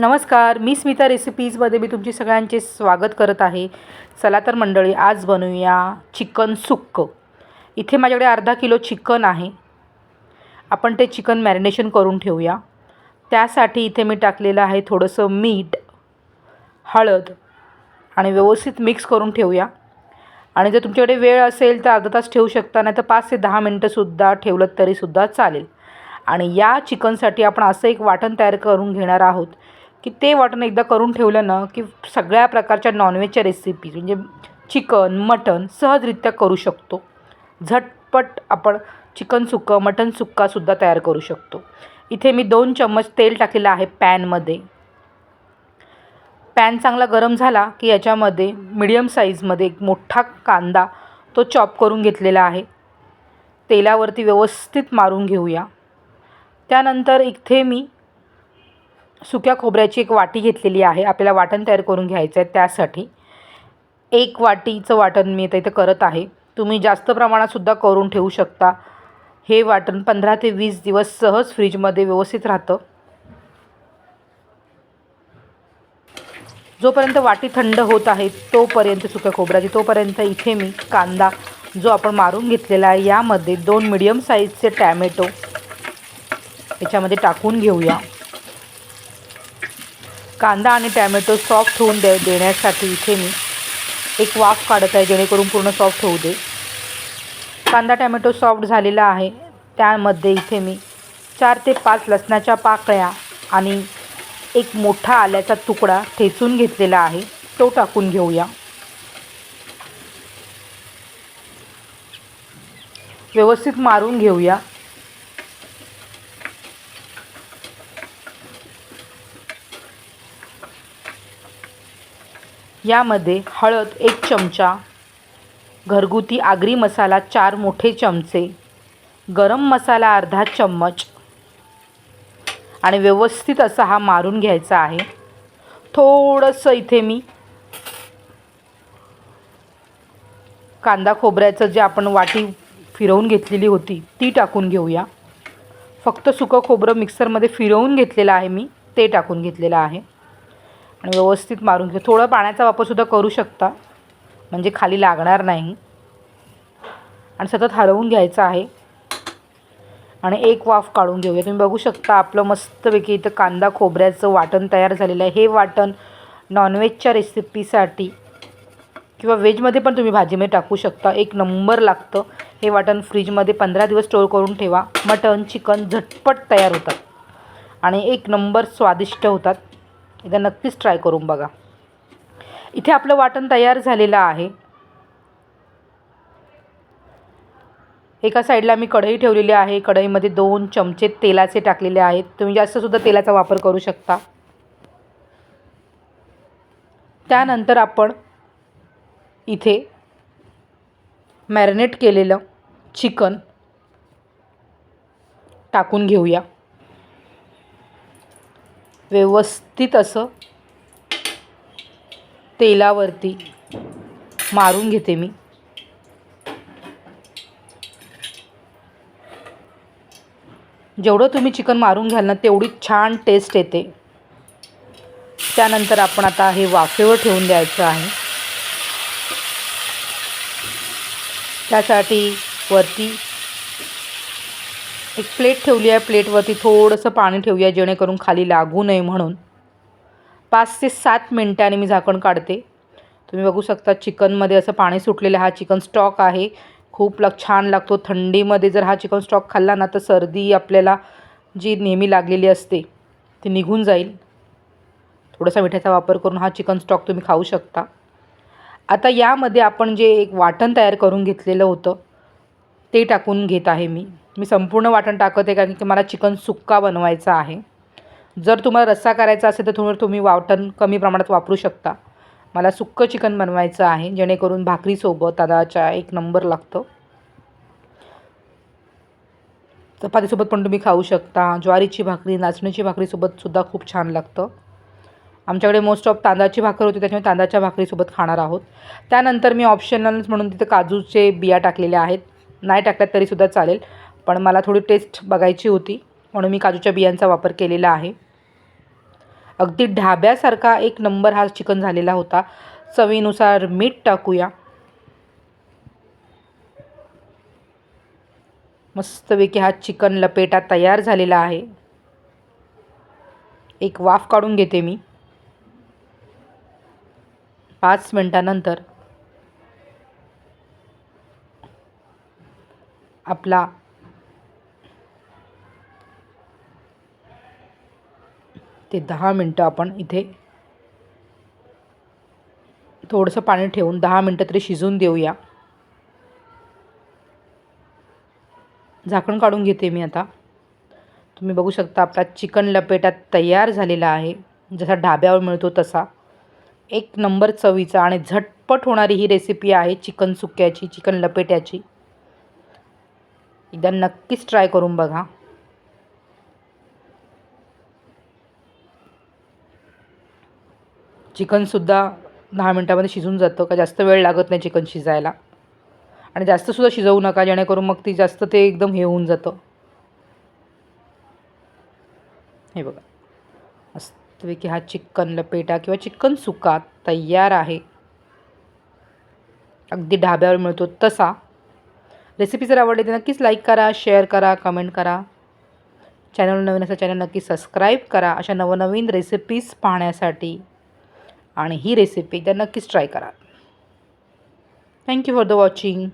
नमस्कार मी स्मिता रेसिपीजमध्ये मी तुमची सगळ्यांचे स्वागत करत आहे. चला तर मंडळी आज बनवूया चिकन सुक्क. इथे माझ्याकडे अर्धा किलो चिकन आहे. आपण ते चिकन मॅरिनेशन करून ठेवूया. त्यासाठी इथे मी टाकलेलं आहे थोडंसं मीठ हळद आणि व्यवस्थित मिक्स करून ठेवूया. आणि जर तुमच्याकडे वेळ असेल तर अर्धा तास ठेवू शकता नाही तर पाच ते दहा मिनटंसुद्धा ठेवलं तरीसुद्धा चालेल. आणि या चिकनसाठी आपण असं एक वाटण तयार करून घेणार आहोत. की ते वाटण एकदा करून ठेवलं ना की सगळ्या प्रकारच्या नॉनव्हेजच्या रेसिपी म्हणजे चिकन मटन सहजरित्या करू शकतो. झटपट आपण चिकन सुक्कं मटन सुक्कासुद्धा तयार करू शकतो. इथे मी दोन चम्मच तेल टाकलेलं आहे पॅनमध्ये पॅन चांगला गरम झाला की याच्यामध्ये मिडियम साईजमध्ये एक मोठा कांदा तो चॉप करून घेतलेला आहे. तेलावरती व्यवस्थित मारून घेऊया. त्यानंतर इथे मी सुक्या खोबऱ्याची एक वाटी घेतलेली आहे. आपल्याला वाटण तयार करून घ्यायचं आहे त्यासाठी. एक वाटीचं वाटण मी आता इथे करत आहे. तुम्ही जास्त प्रमाणातसुद्धा करून ठेवू शकता. हे वाटण पंधरा ते वीस दिवस सहज फ्रीजमध्ये व्यवस्थित राहतं. जोपर्यंत वाटी थंड होत आहे तोपर्यंत सुक्या खोबऱ्याची तोपर्यंत इथे मी कांदा जो आपण मारून घेतलेला आहे यामध्ये दोन मिडियम साईजचे टॅमॅटो याच्यामध्ये टाकून घेऊया. कांदा आणि टॅमॅटो सॉफ्ट होऊन दे देण्यासाठी इथे मी एक वाफ काढत आहे जेणेकरून पूर्ण सॉफ्ट होऊ दे. कांदा टॅमॅटो सॉफ्ट झालेला आहे. त्यामध्ये इथे मी चार ते पाच लसणाच्या पाकळ्या आणि एक मोठा आल्याचा तुकडा ठेचून घेतलेला आहे. तो टाकून घेऊया. व्यवस्थित मारून घेऊया. यामध्ये हळद एक चमचा घरगुती आगरी मसाला चार मोठे चमचे गरम मसाला अर्धा चम्मच आणि व्यवस्थित असा हा मारून घ्यायचा आहे. थोडंसं इथे मी कांदा खोबऱ्याचं जे आपण वाटी फिरवून घेतलेली होती ती टाकून घेऊया. फक्त सुकं खोबरं मिक्सरमध्ये फिरवून घेतलेलं आहे मी ते टाकून घेतलेलं आहे. आणि व्यवस्थित मारून घेऊ. थोडं पाण्याचा वापरसुद्धा करू शकता. म्हणजे खाली लागणार नाही. आणि सतत हलवून घ्यायचं आहे. आणि एक वाफ काढून घेऊया. तुम्ही बघू शकता आपलं मस्तपैकी इथं कांदा खोबऱ्याचं वाटण तयार झालेलं आहे. हे वाटण नॉनव्हेजच्या रेसिपीसाठी किंवा व्हेजमध्ये पण तुम्ही भाजीमध्ये टाकू शकता. एक नंबर लागतं. हे वाटण फ्रीजमध्ये पंधरा दिवस स्टोअर करून ठेवा. मटण चिकन झटपट तयार होतात. आणि एक नंबर स्वादिष्ट होतात. एकदा नक्कीच ट्राय करून बघा. इथे आपलं वाटण तयार झालेलं आहे. एका साईडला मी कढई ठेवलेली आहे. कढईमध्ये दोन चमचे तेलाचे टाकलेले आहेत. तुम्ही जास्तसुद्धा तेलाचा वापर करू शकता. त्यानंतर आपण इथे मॅरिनेट केलेलं चिकन टाकून घेऊया. व्यवस्थित असं तेलावरती मारून घेते मी. जेवढं तुम्ही चिकन मारून घ्याल ना तेवढी छान टेस्ट येते. त्यानंतर आपण आता हे वाफेवर ठेवून द्यायचं आहे. त्यासाठी वरती एक प्लेट ठेवली आहे प्लेटवरती थोडंसं पाणी ठेवूया जेणेकरून खाली लागू नये म्हणून. पाच ते सात मिनटाने मी झाकण काढते. तुम्ही बघू शकता चिकनमध्ये असं पाणी सुटलेलं हा चिकन स्टॉक आहे. खूप लग छान लागतो. थंडीमध्ये जर हा चिकन स्टॉक खाल्ला ना तर सर्दी आपल्याला जी नेहमी लागलेली असते ती निघून जाईल. थोडासा मिठाचा वापर करून हा चिकन स्टॉक तुम्ही खाऊ शकता. आता यामध्ये आपण जे एक वाटण तयार करून घेतलेलं होतं ते टाकून घेत आहे मी. मी संपूर्ण वाटण टाकत आहे कारण की मला चिकन सुक्का बनवायचा आहे. जर तुम्हाला रस्सा करायचा असेल तर थोडं तुम्ही वाटण कमी प्रमाणात वापरू शकता. मला सुक्कं चिकन बनवायचं आहे जेणेकरून भाकरीसोबत तांदळाच्या एक नंबर लागतं. चपातीसोबत पण तुम्ही खाऊ शकता. ज्वारीची भाकरी नाचणीची भाकरीसोबतसुद्धा खूप छान लागतं. आमच्याकडे मोस्ट ऑफ तांदळाची भाकर होती त्याच्यामुळे तांदळाच्या भाकरीसोबत खाणार आहोत. त्यानंतर मी ऑप्शनल म्हणून तिथे काजूचे बिया टाकलेल्या आहेत. नाही टाकल्यात तरीसुद्धा चालेल. पण मला थोडी टेस्ट बघायची होती म्हणून मी काजूच्या बियांचा वापर केलेला आहे. अगदी ढाब्यासारखा एक नंबर हा चिकन झालेला होता. चवीनुसार मीठ टाकूया. मस्तपैकी हा चिकन लपेटा तयार झालेला आहे. एक वाफ काढून घेते मी. पाच मिनटानंतर आपला ते दहा मिनटं आपण इथे थोडंसं पाणी ठेवून दहा मिनटं तरी शिजून देऊया. झाकण काढून घेते मी आता. तुम्ही बघू शकता आपला चिकन लपेटा तयार झालेला आहे. जसा ढाब्यावर मिळतो तसा. एक नंबर चवीचा आणि झटपट होणारी ही रेसिपी आहे चिकन सुक्याची चिकन लपेट्याची. एकदा नक्कीच ट्राय करून बघा. चिकनसुद्धा दहा मिनटामध्ये शिजून जातं का जास्त वेळ लागत नाही चिकन शिजायला. आणि जास्तसुद्धा शिजवू नका जेणेकरून मग ती जास्त ते एकदम हे होऊन जातं. हे बघा. मस्तपैकी हा चिकन लपेटा किंवा चिकन सुका तयार आहे. अगदी ढाब्यावर मिळतो तसा. रेसिपी जर आवडली तर नक्कीच लाईक करा शेअर करा कमेंट करा. चॅनल नवीन असं चॅनल नक्की सबस्क्राईब करा. अशा नवनवीन रेसिपीज पाहण्यासाठी आणि ही रेसिपी एकदा नक्कीच ट्राय करा. Thank you for the watching